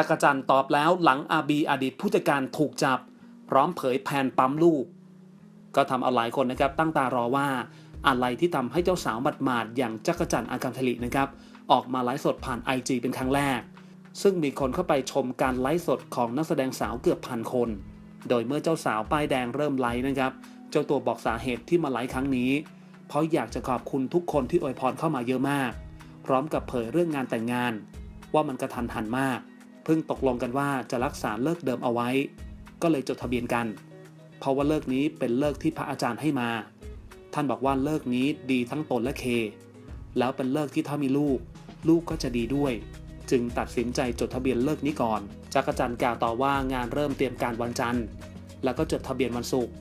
จักรจันทร์ตอบแล้วหลังอาบีอดีตผู้จัดการถูกจับ พร้อมเผยแผนปั๊มลูก ก็ทำเอาหลายคนนะครับตั้งตารอว่าอะไรที่ทำให้เจ้าสาวหมาดๆอย่างจักรจันทร์อากัมทลินะครับ ออกมาไลฟ์สดผ่าน IG เป็นครั้งแรก ซึ่งมีคนเข้าไปชมการไลฟ์สดของนักแสดงสาวเกือบพันคน โดยเมื่อเจ้าสาวป้ายแดงเริ่มไลฟ์นะครับ เจ้าตัวบอกสาเหตุที่มาไลฟ์ครั้งนี้ เพราะอยากจะขอบคุณทุกคนที่อวยพรเข้ามาเยอะมาก พร้อมกับเผยเรื่องงานแต่งงาน ว่ามันกระทันหันมาก พิ่งตกลงกันว่าจะรักษาเลิกเดิมเอาไว้ ก็เลยจดทะเบียนกัน เพราะว่าเลิกนี้เป็นเลิกที่พระอาจารย์ให้มา ท่านบอกว่าเลิกนี้ดีทั้งตนและเค แล้วเป็นเลิกที่ถ้ามีลูก ลูกก็จะดีด้วย จึงตัดสินใจจดทะเบียนเลิกนี้ก่อนจักรจันทร์กล่าวต่อว่างานเริ่มเตรียมการวันจันทร์ แล้วก็จดทะเบียนวันศุกร์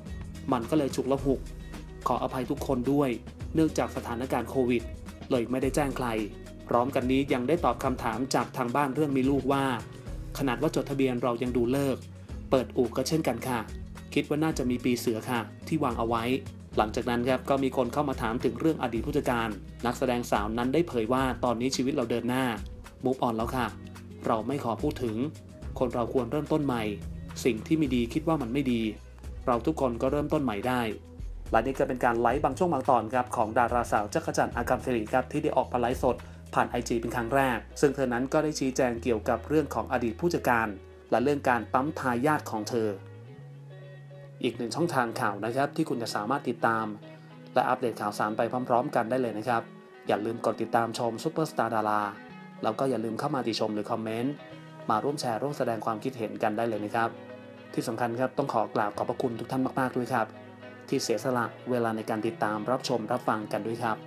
มันก็เลยฉุกละหุก ขออภัยทุกคนด้วย เนื่องจากสถานการณ์โควิด เลยไม่ได้แจ้งใคร พร้อมกันนี้ยังได้ตอบคำถามจากทางบ้านเรื่องมีลูกว่า ขนาดว่าจดทะเบียนเรายังดูเลิก เปิดอู่ก็เช่นกันค่ะ คิดว่าน่าจะมีปีเสือค่ะ ที่วางเอาไว้ หลังจากนั้นครับก็มีคนเข้ามาถามถึงเรื่องอดีตผู้จัดการ นักแสดงสาวนั้นได้เผยว่าตอนนี้ชีวิตเราเดินหน้ามุฟออนแล้วค่ะ เราไม่ขอพูดถึง คนเราควรเริ่มต้นใหม่ สิ่งที่ไม่ดีคิดว่ามันไม่ดี เราทุกคนก็เริ่มต้นใหม่ได้และนี่ก็เป็นการไลฟ์บางช่วงบางตอนครับของดาราสาวจักรจันทร์อากัมสิริครับที่ได้ออกมาไลฟ์สด ผ่าน IG เป็นครั้งแรก ซึ่งเธอนั้นก็ได้ชี้แจงเกี่ยวกับเรื่องของอดีตผู้จัดการ และเรื่องการปั๊มทายาทของเธอ อีกหนึ่งช่องทางข่าวนะครับที่คุณจะสามารถติดตาม และอัปเดตข่าวสารไปพร้อม ๆ กันได้เลยนะครับ อย่าลืมกดติดตามชมซุปเปอร์สตาร์ดาราแล้วก็อย่าลืมเข้ามาติชมหรือคอมเมนต์มาร่วมแชร์ร่วมแสดงความคิดเห็นกันได้เลยนะครับที่สำคัญครับต้องขอกราบขอบพระคุณทุกท่านมากๆด้วยครับ ที่เสียสละเวลาในการติดตามรับชมรับฟังกันด้วยครับ